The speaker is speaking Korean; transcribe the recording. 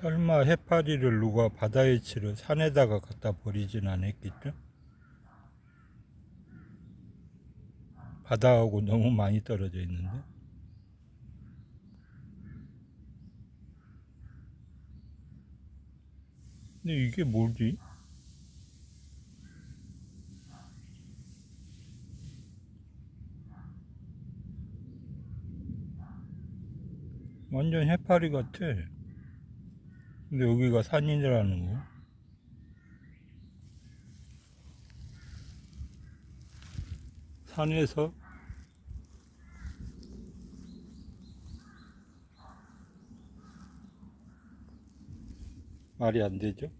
설마 해파리를 누가 바다에 치러 산에다가 갖다 버리진 않았겠죠? 바다하고 너무 많이 떨어져 있는데. 근데 이게 뭐지? 완전 해파리 같아. 근데 여기가 산이라는 거. 산에서 말이 안 되죠?